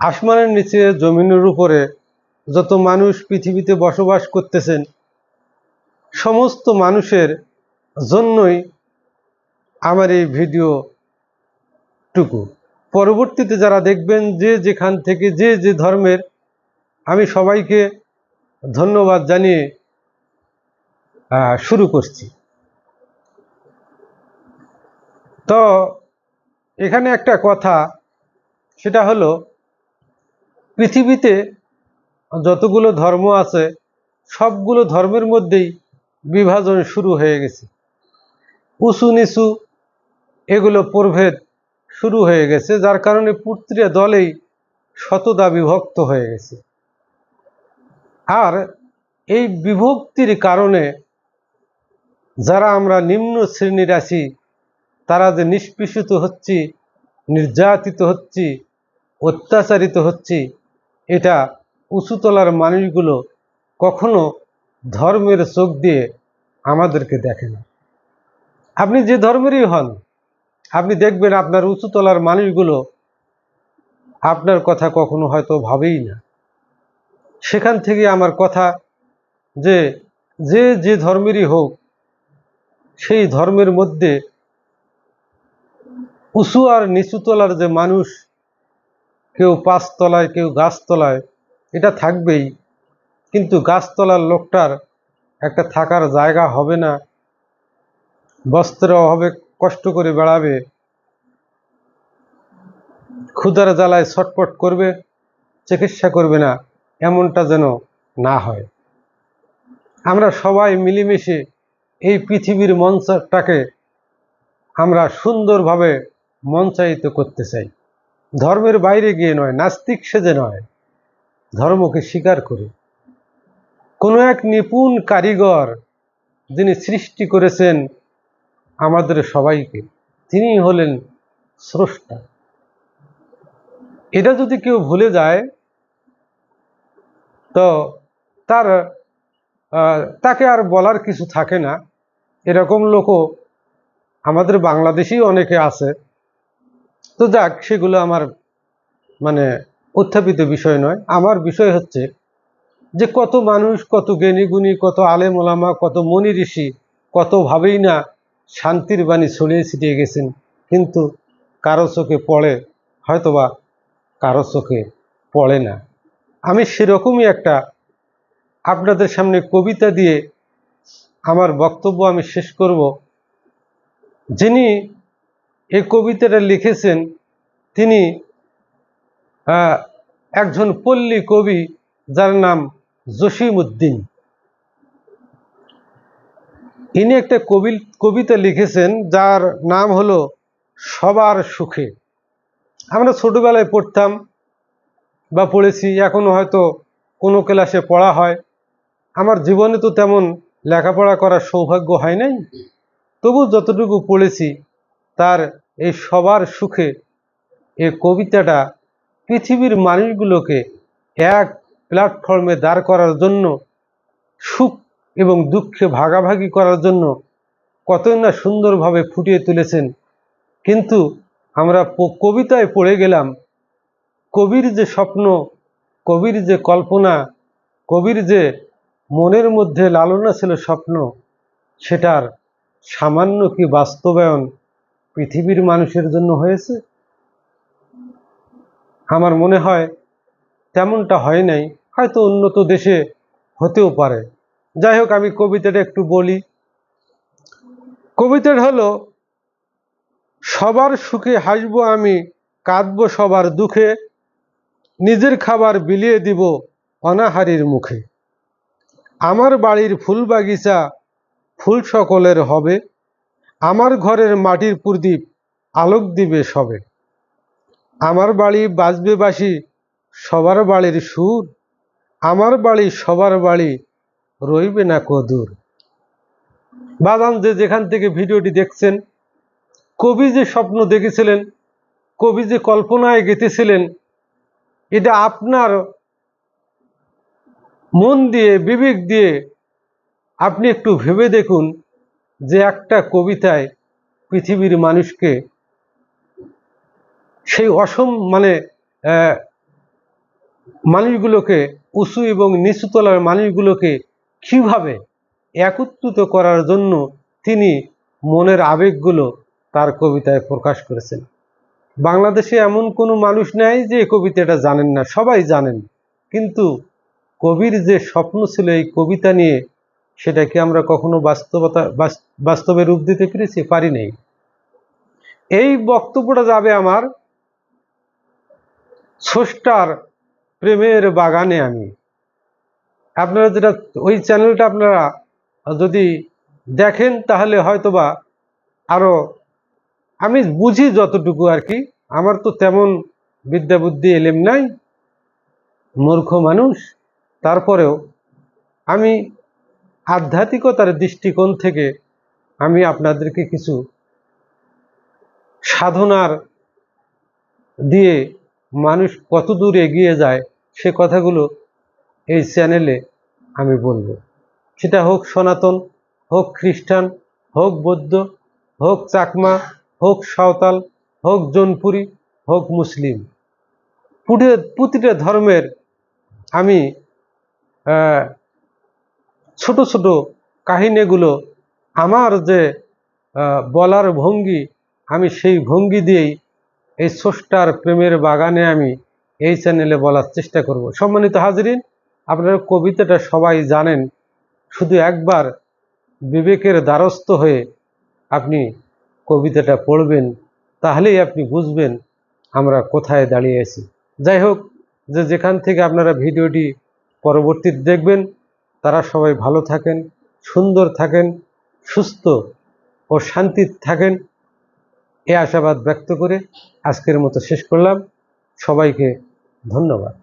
আসমানের নিচে জমিনের উপরে যত মানুষ পৃথিবীতে বসবাস করতেছেন, সমস্ত মানুষের জন্যই আমার এই ভিডিওটুকু। পরবর্তীতে যারা দেখবেন যে যেখান থেকে যে যে ধর্মের, আমি সবাইকে ধন্যবাদ জানিয়ে শুরু করছি। তো, এখানে একটা কথা, সেটা হলো পৃথিবীতে যতগুলো ধর্ম আছে, সবগুলো ধর্মের মধ্যেই বিভাজন শুরু হয়ে গেছে। উঁচু নিচু এগুলো প্রভেদ শুরু হয়ে গেছে, যার কারণে পুত্রিয়া দলেই শতদা বিভক্ত হয়ে গেছে। আর এই বিভক্তির কারণে যারা আমরা নিম্ন শ্রেণির আছি তারা যে নিষ্পেষিত হচ্ছি, নির্যাতিত হচ্ছি, অত্যাচারিত হচ্ছি এটা উঁচুতলার মানুষগুলো কখনো ধর্মের চোখ দিয়ে আমাদেরকে দেখে না। আপনি যে ধর্মেরই হন, আপনি দেখবেন আপনার উঁচুতলার মানুষগুলো আপনার কথা কখনো হয়তো ভাবেই না। সেখান থেকে আমার কথা যে যে যে ধর্মেরই হোক, সেই ধর্মের মধ্যে উঁচু আর নিচুতলার যে মানুষ কেউ পাঁচতলায়, কেউ গাছতলায়, এটা থাকবেই। কিন্তু গাছতলার লোকটার একটা থাকার জায়গা হবে না। বস্ত্রের অভাবে কষ্ট করে বেড়াবে। ক্ষুদার জ্বালায় ছটপট করবে, চিকিৎসা করবে না, এমনটা যেন না হয়। আমরা সবাই মিলেমিশে এই পৃথিবীর মঞ্চটাকে আমরা সুন্দরভাবে মঞ্চায়িত করতে চাই। ধর্মের বাইরে গিয়ে নয়, নাস্তিক সেজে নয়, ধর্মকে স্বীকার করে। কোনো এক নিপুণ কারিগর যিনি সৃষ্টি করেছেন আমাদের সবাইকে, তিনি হলেন স্রষ্টা। এটা যদি কেউ ভুলে যায়, তো তার তাকে আর বলার কিছু থাকে না। এরকম লোকও আমাদের বাংলাদেশেই অনেকে আছে। তো যাক, সেগুলো আমার মানে উত্থাপিত বিষয় নয়। আমার বিষয় হচ্ছে যে কত মানুষ, কত জ্ঞানী গুণী কত আলেম ওলামা, কত মনি ঋষি, কতভাবেই না শান্তির বাণী ছড়িয়ে ছিটিয়ে গেছেন, কিন্তু কারও চোখে পড়ে, হয়তোবা কারও চোখে পড়ে না। আমি সেরকমই একটা আপনাদের সামনে কবিতা দিয়ে আমার বক্তব্য আমি শেষ করব। যিনি এই কবিতাটা লিখেছেন তিনি একজন পল্লী কবি যার নাম জসিম উদ্দিন ইনি একটা কবি, কবিতা লিখেছেন যার নাম হলো সবার সুখে। আমরা ছোটবেলায় পড়তাম বা পড়েছি, এখনও হয়তো কোনো ক্লাসে পড়া হয়। আমার জীবনে তো তেমন লেখাপড়া করার সৌভাগ্য হয় নাই। তবু যতটুকু পড়েছি তার এই সবার সুখে এই কবিতাটা পৃথিবীর মানুষগুলোকে এক প্ল্যাটফর্মে দাঁড় করার জন্য, সুখ এবং দুঃখে ভাগাভাগি করার জন্য কতই না সুন্দরভাবে ফুটিয়ে তুলেছেন। কিন্তু আমরা কবিতায় পড়ে গেলাম, কবির যে স্বপ্ন, কবির যে কল্পনা, কবির যে মনের মধ্যে লালনা ছিল স্বপ্ন, সেটার সামান্য কি বাস্তবায়ন পৃথিবীর মানুষের জন্য হয়েছে? আমার মনে হয় তেমনটা হয় নাই। হয়তো উন্নত দেশে হতেও পারে। যাই হোক, আমি কবিতাটা একটু বলি। কবিতাটা হলো, সবার সুখে হাসব আমি, কাঁদবো সবার দুঃখে, নিজের খাবার বিলিয়ে দিব অনাহারির মুখে। আমার বাড়ির ফুল বাগিচা ফুল সকলের হবে। আমার ঘরের মাটির প্রদীপ আলোক দিবে সবে। আমার বাড়ি বাজবে বাসি সবার বাড়ির সুর। আমার বাড়ি, সবার বাড়ি রইবে না কদূর। বাদাম যে যেখান থেকে ভিডিওটি দেখছেন, কবি যে স্বপ্ন দেখেছিলেন, কবি যে কল্পনায় গেঁথেছিলেন, এটা আপনার মন দিয়ে, বিবেক দিয়ে আপনি একটু ভেবে দেখুন। যে একটা কবিতায় পৃথিবীর মানুষকে সেই অসম মানে মানুষগুলোকে, উঁচু এবং নিচুতলার মানুষগুলোকে কীভাবে একত্রিত করার জন্য তিনি মনের আবেগগুলো তার কবিতায় প্রকাশ করেছেন? বাংলাদেশে এমন কোনো মানুষ নেই যে কবিতাটা জানেন না, সবাই জানেন। কিন্তু কবির যে স্বপ্ন ছিল এই কবিতা নিয়ে সেটা কি আমরা কখনো বাস্তবতা বাস্তবে রূপ দিতে পেরেছি? পারি নাই। এই বক্তব্যটা যাবে আমার স্রষ্টার প্রেমের বাগানে আমি। আপনারা যেটা, ওই চ্যানেলটা আপনারা যদি দেখেন, তাহলে হয়তোবা আরও আমি বুঝি যতটুকু আর কি। আমার তো তেমন বিদ্যা বুদ্ধি এলেম নাই, মূর্খ মানুষ। তারপরেও আমি আধ্যাত্মিকতার দৃষ্টিকোণ থেকে আমি আপনাদেরকে কিছু সাধনার দিয়ে মানুষ কত দূর এগিয়ে যায়, সে কথাগুলো এই চ্যানেলে আমি বলব। সেটা হোক সনাতন, হোক খ্রিস্টান, হোক বৌদ্ধ, হোক চাকমা, হোক সাঁওতাল, হোক জৌনপুরি, হোক মুসলিম। প্রতিটা ধর্মের আমি ছোট ছোট কাহিনীগুলো আমার যে বলার ভঙ্গি, আমি সেই ভঙ্গি দিয়েই এই স্রষ্টার প্রেমের বাগানে আমি এই চ্যানেলে বলার চেষ্টা করব। সম্মানিত হাজরিন, আপনারা কবিতাটা সবাই জানেন, শুধু একবার বিবেকের দ্বারস্থ হয়ে আপনি কবিতাটা পড়বেন, তাহলেই আপনি বুঝবেন আমরা কোথায় দাঁড়িয়ে আছি। যাই হোক, যে যেখান থেকে আপনারা ভিডিওটি পরবর্তীতে দেখবেন তারা সবাই ভালো থাকেন, সুন্দর থাকেন, সুস্থ ও শান্তির থাকেন। এ আশাবাদ ব্যক্ত করে আজকের মতো শেষ করলাম। সবাইকে ধন্যবাদ।